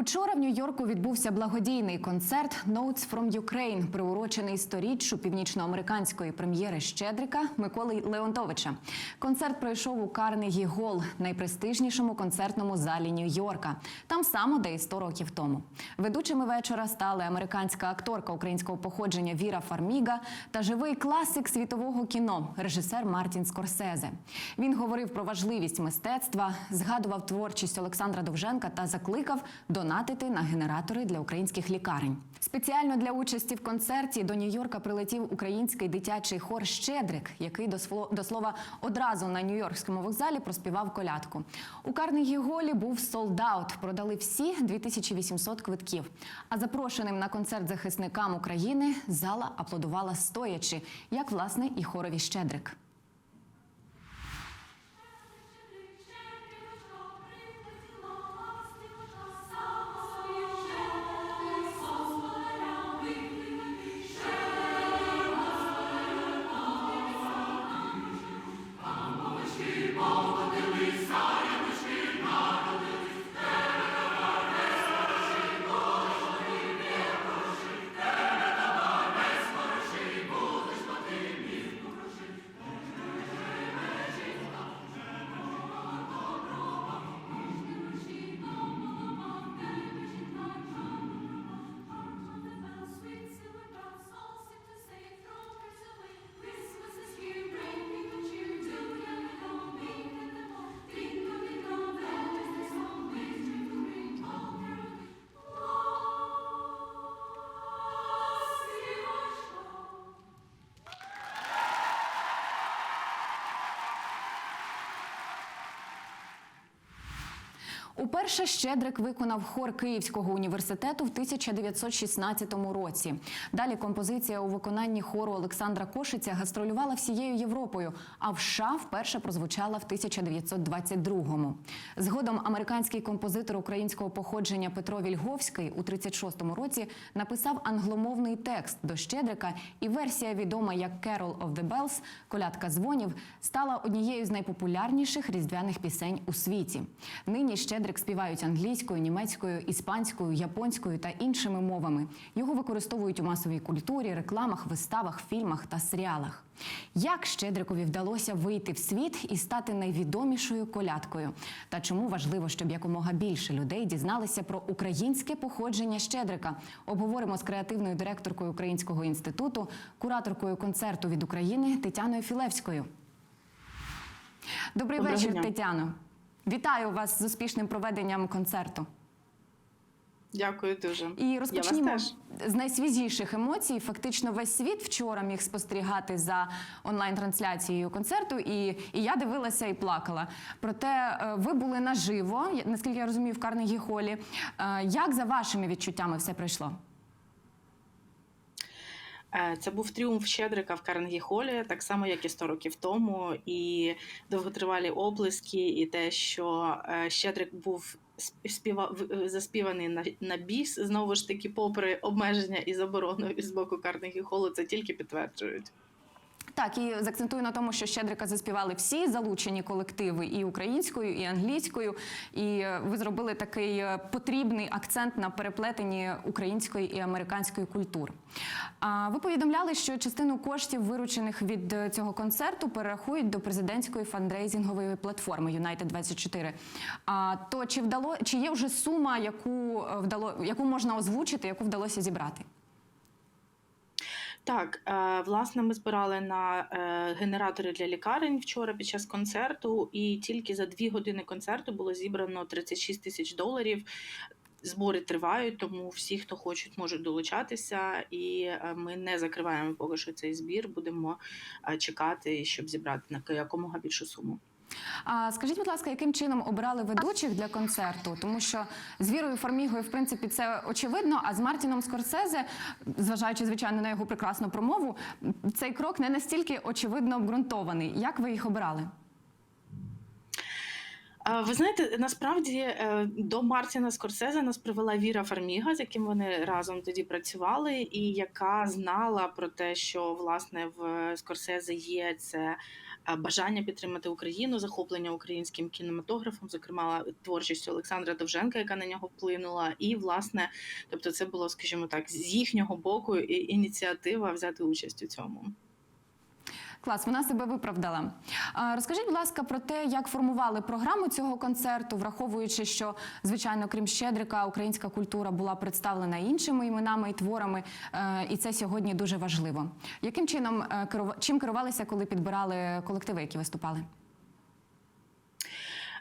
Учора в Нью-Йорку відбувся благодійний концерт Notes from Ukraine, приурочений сторіччю північноамериканської прем'єри Щедрика Миколи Леонтовича. Концерт пройшов у Карнегі Гол, найпрестижнішому концертному залі Нью-Йорка, там само, де і 100 років тому. Ведучими вечора стали американська акторка українського походження Віра Фарміга та живий класик світового кіно, режисер Мартін Скорсезе. Він говорив про важливість мистецтва, згадував творчість Олександра Довженка та закликав донатити на генератори для українських лікарень. Спеціально для участі в концерті до Нью-Йорка прилетів український дитячий хор Щедрик, який до слова одразу на Нью-Йоркському вокзалі проспівав колядку. У Карнегі Голі був солдаут. Продали всі 2800 квитків. А запрошеним на концерт захисникам України зала аплодувала стоячи, як власне і хорові Щедрик. Уперше Щедрик виконав хор Київського університету в 1916 році. Далі композиція у виконанні хору Олександра Кошиця гастролювала всією Європою, а в США вперше прозвучала в 1922-му. Згодом американський композитор українського походження Петро Вільговський у 36-му році написав англомовний текст до Щедрика, і версія відома як «Carol of the Bells» – колядка дзвонів стала однією з найпопулярніших різдвяних пісень у світі. Нині Щедрик співають англійською, німецькою, іспанською, японською та іншими мовами. Його використовують у масовій культурі, рекламах, виставах, фільмах та серіалах. Як Щедрикові вдалося вийти в світ і стати найвідомішою колядкою? Та чому важливо, щоб якомога більше людей дізналися про українське походження Щедрика? Обговоримо з креативною директоркою Українського інституту, кураторкою концерту від України Тетяною Філевською. Добрий Доброго вечір, дня. Тетяно. Вітаю вас з успішним проведенням концерту. Дякую дуже. І розпочнімо з найсвіжіших емоцій. Фактично, весь світ вчора міг спостерігати за онлайн-трансляцією концерту, і, і я дивилася і плакала. Проте е, ви були наживо, наскільки я розумію, в Карнегі Холі. Е, Як за вашими відчуттями все пройшло? Е, Це був тріумф Щедрика в Карнгі-холі, так само як і 100 років тому. І довготривалі оплески, і те, що е, Щедрик був сп- співа... заспіваний на, на біс, знову ж таки, попри обмеження і заборону з боку Карнегі Холу, це тільки підтверджують. Так, і закцентую на тому, що Щедрика заспівали всі залучені колективи і українською, і англійською. І е, ви зробили такий е, потрібний акцент на переплетенні української і американської культур. Ви повідомляли, що частину коштів, виручених від е, цього концерту, перерахують до президентської фандрейзингової платформи United 24 А то чи вдало чи є вже сума, яку вдало яку можна озвучити, яку вдалося зібрати? Так, е, власне, ми збирали на е, генератори для лікарень вчора під час концерту, і тільки за дві години концерту було зібрано 36 тисяч доларів. Збори тривають, тому всі, хто хочуть, можуть долучатися, і е, ми не закриваємо поки що цей збір. Будемо чекати, щоб зібрати на якомога більшу суму. А скажіть, будь ласка, яким чином обирали ведучих для концерту? Тому що з Вірою Фармігою, в принципі, це очевидно. А з Мартіном Скорсезе, зважаючи звичайно на його прекрасну промову, цей крок не настільки очевидно обґрунтований. Як ви їх обирали? Ви знаєте, насправді е, до Мартіна Скорсезе нас привела Віра Фарміга, з яким вони разом тоді працювали, і яка знала про те, що власне в Скорсезе є це бажання підтримати Україну, захоплення українським кінематографом, зокрема творчістю Олександра Довженка, яка на нього вплинула. І власне, тобто, це було, скажімо так, з їхнього боку ініціатива взяти участь у цьому. Клас, вона себе виправдала. Розкажіть, будь ласка, про те, як формували програму цього концерту, враховуючи, що звичайно, крім Щедрика, українська культура була представлена іншими іменами і творами, е, і це сьогодні дуже важливо. Яким чином е, чим керувалися, коли підбирали колективи, які виступали?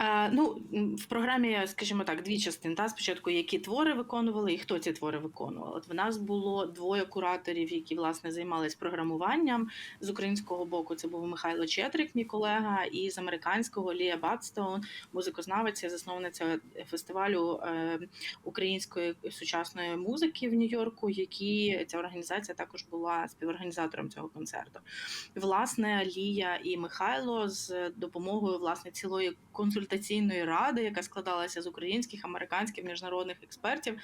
Е, ну, в програмі, скажімо так, дві частини. Та спочатку які твори виконували і хто ці твори виконував. От в нас було двоє кураторів, які власне займались програмуванням. З українського боку це був Михайло Четрик, мій колега, і з американського Лія Батстоун, музикознавиця, засновниця фестивалю е, української сучасної музики в Нью-Йорку, які ця організація також була співорганізатором цього концерту. Власне, Лія і Михайло з допомогою власне цілої консультаційної ради, яка складалася з українських, американських міжнародних експертів,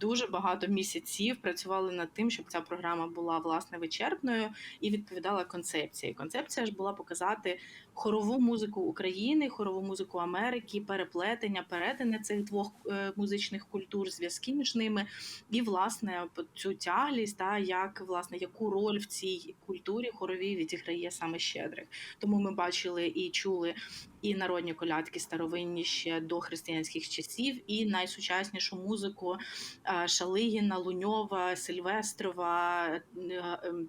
дуже багато місяців працювали над тим, щоб ця програма була власне вичерпною і відповідала концепції. Концепція ж була показати хорову музику України, хорову музику Америки, переплетення, перетини цих двох е, музичних культур, зв'язки між ними, і власне цю тяглість, та як власне яку роль в цій культурі хоровій відіграє саме Щедрик. Тому ми бачили і чули і народні колядки старовинні ще до християнських часів, і найсучаснішу музику Шалигіна, Луньова, Сильвестрова. е, ем,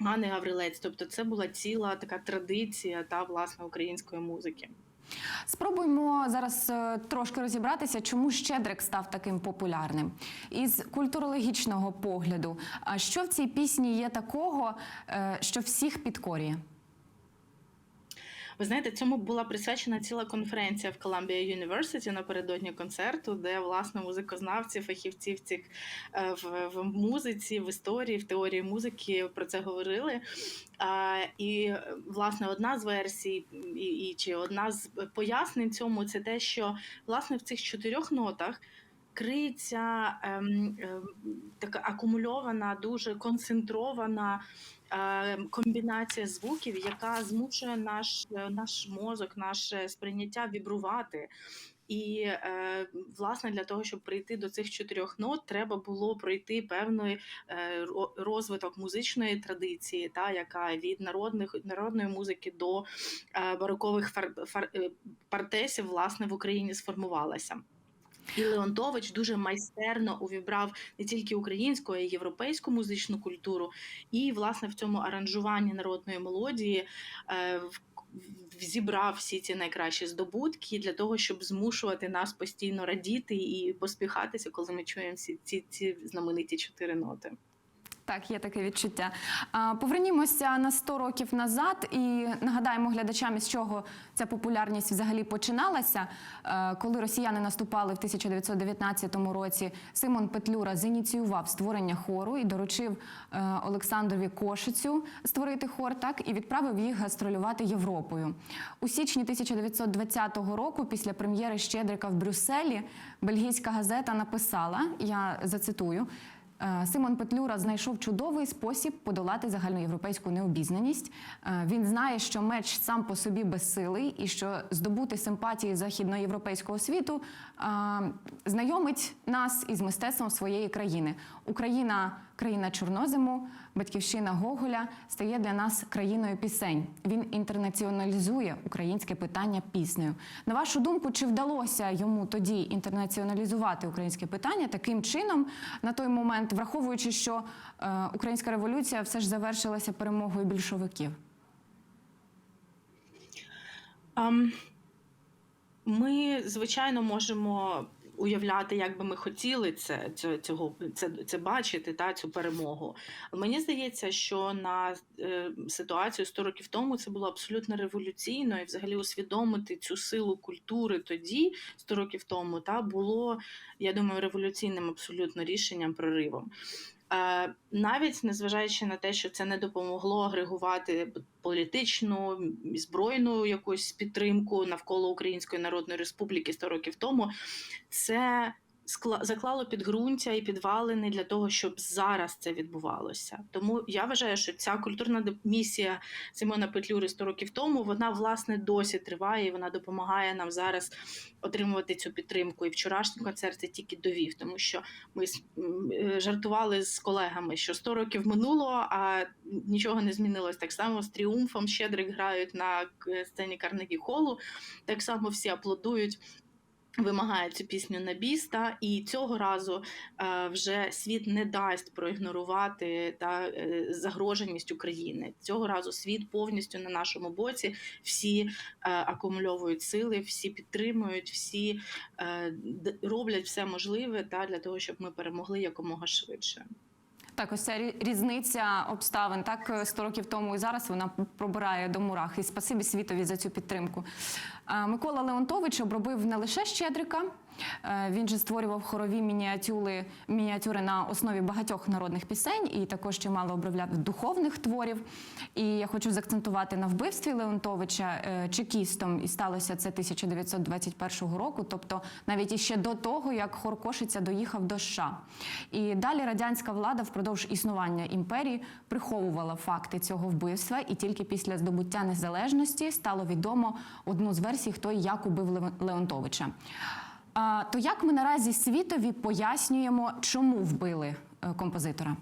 Ганни Гаврилець, тобто це була ціла така традиція та власне української музики. Спробуємо зараз е, трошки розібратися, чому Щедрик став таким популярним. Із культурологічного погляду, а що в цій пісні є такого, е, що всіх підкорює? Ви знаєте, цьому була присвячена ціла конференція в Columbia University напередодні концерту, де власне музикознавці, фахівці в цих е, в, в музиці, в історії, в теорії музики про це говорили. А, І власне одна з версій, і, і чи одна з пояснень цьому це те, що власне в цих чотирьох нотах. Криється ем, ем, така акумульована, дуже концентрована е, комбінація звуків, яка змушує наш, е, наш мозок, наше сприйняття вібрувати. І е, власне для того, щоб прийти до цих чотирьох нот, треба було пройти певний е, розвиток музичної традиції, та яка від народних народної музики до е, барокових фар, фар, е, партесів власне в Україні сформувалася. І Леонтович дуже майстерно увібрав не тільки українську, а й європейську музичну культуру, і власне в цьому аранжуванні народної мелодії е, зібрав всі ці найкращі здобутки для того, щоб змушувати нас постійно радіти і поспіхатися, коли ми чуємо всі ці, ці знамениті чотири ноти. Так, є таке відчуття. Повернімося на 100 років назад і нагадаємо глядачам, із чого ця популярність взагалі починалася. Е, Коли росіяни наступали в 1919 році, Симон Петлюра зініціював створення хору і доручив е, Олександрові Кошицю створити хор, так і відправив їх гастролювати Європою. У січні 1920 року, після прем'єри Щедрика в Брюсселі, бельгійська газета написала: я зацитую. Е, Симон Петлюра знайшов чудовий спосіб подолати загальноєвропейську необізнаність. Е, Він знає, що меч сам по собі безсилий і що здобути симпатії західноєвропейського світу е, знайомить нас із мистецтвом своєї країни. Україна країна чорнозиму, батьківщина Гоголя стає для нас країною пісень. Він інтернаціоналізує українське питання піснею. На вашу думку, чи вдалося йому тоді інтернаціоналізувати українське питання таким чином на той момент, враховуючи, що е, українська революція все ж завершилася перемогою більшовиків? Um, Ми, звичайно, можемо уявляти, як би ми хотіли це, цього, це, це бачити, та, цю перемогу. Мені здається, що на е, ситуацію 100 років тому це було абсолютно революційно, і взагалі усвідомити цю силу культури тоді, 100 років тому, та, було, я думаю, революційним абсолютно рішенням, проривом. Е, Навіть незважаючи на те, що це не допомогло агрегувати політичну збройну якусь підтримку навколо Української Народної Республіки 100 років тому, це заклало підґрунтя і підвалини для того, щоб зараз це відбувалося. Тому я вважаю, що ця культурна місія Симона Петлюри 100 років тому вона власне досі триває. і Вона допомагає нам зараз отримувати цю підтримку. І вчорашній концерт це тільки довів, тому що ми е, жартували з колегами, що 100 років минуло, а нічого не змінилось. Так само з тріумфом щедрик грають на сцені Карнегі Холу. Так само всі аплодують. Вимагають цю пісню на біста, і цього разу е, вже світ не дасть проігнорувати та е, загроженість України. Цього разу світ повністю на нашому боці. Всі е, акумульовують сили, всі підтримують, всі е, роблять все можливе та для того, щоб ми перемогли якомога швидше. Так, ось ця різниця обставин. Так, е, 100 років тому і зараз вона пробирає до мурах. І спасибі світові за цю підтримку. Е, Микола Леонтович обробив не лише Щедрика, е, він же створював хорові мініатюри, мініатюри на основі багатьох народних пісень і також чимало обробляв духовних творів. І я хочу заакцентувати на вбивстві Леонтовича е, чекістом, і сталося це 1921 року, тобто навіть іще до того, як хор Кошиця доїхав до США. І далі радянська влада впродовж існування імперії приховувала факти цього вбивства, і тільки після здобуття незалежності стало відомо одну з версій, хто і як убив Леонтовича. А, то як ми наразі світові пояснюємо, чому вбили е, композитора?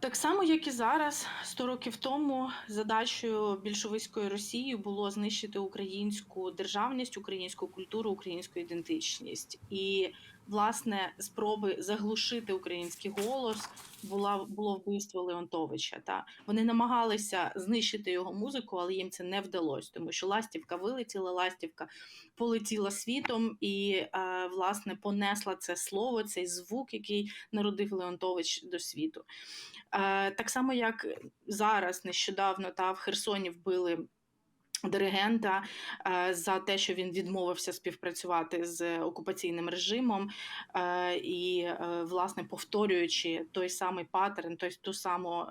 Так само, як і зараз, 100 років тому, задачею більшовицької Росії було знищити українську державність, українську культуру, українську ідентичність. І власне спроби заглушити український голос була було вбивство Леонтовича. Та вони намагалися знищити його музику, але їм це не вдалося, тому що ластівка вилетіла, ластівка полетіла світом і е, власне понесла це слово, цей звук, який народив Леонтович до світу. Е, Так само, як зараз нещодавно та в Херсоні вбили. Диригента е, за те, що він відмовився співпрацювати з окупаційним режимом, е, і е, власне повторюючи той самий паттерн, той ту саму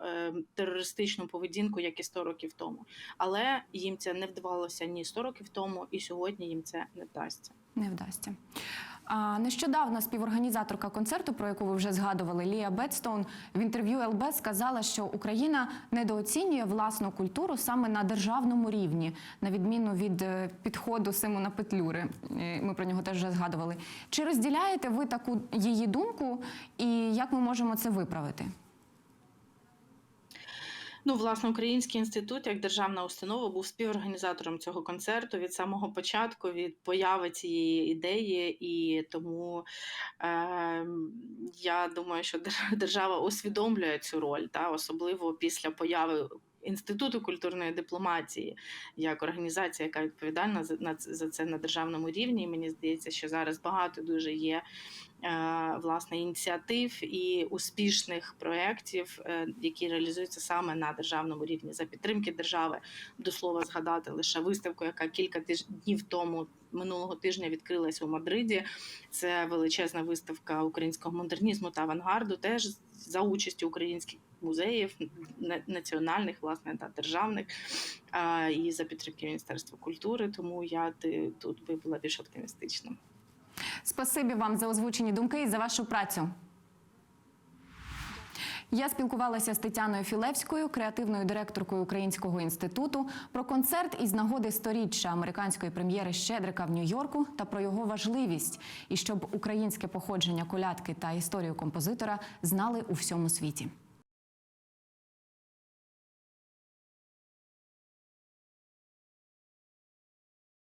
терористичну поведінку, як і 100 років тому. Але їм це не вдавалося ні 100 років тому, і сьогодні їм це не вдасться. Не вдасться. А, нещодавно співорганізаторка концерту, про яку ви вже згадували, Лія Бетстоун, в інтерв'ю ЛБ сказала, що Україна недооцінює власну культуру саме на державному рівні, на відміну від е, підходу Симона Петлюри. Е, Ми про нього теж вже згадували. Чи розділяєте ви таку її думку, і як ми можемо це виправити? Ну, власне, Український інститут як державна установа був співорганізатором цього концерту від самого початку, від появи цієї ідеї, і тому е, я думаю, що дер- держава усвідомлює цю роль, та особливо після появи. Інституту культурної дипломатії як організація, яка відповідальна за це на державному рівні. І мені здається, що зараз багато дуже є е, власне ініціатив і успішних проєктів, е, які реалізуються саме на державному рівні за підтримки держави. До слова, згадати лише виставку, яка кілька днів тому минулого тижня відкрилась у Мадриді. Це величезна виставка українського модернізму та авангарду, теж за участю українських музеїв на- національних, власне та державних і за підтримки Міністерства культури. Тому я тут би була більш оптимістична. Спасибі вам за озвучені думки і за вашу працю. Я спілкувалася з Тетяною Філевською, креативною директоркою Українського інституту, про концерт із нагоди сторіччя американської прем'єри Щедрика в Нью-Йорку та про його важливість, і щоб українське походження колядки та історію композитора знали у всьому світі.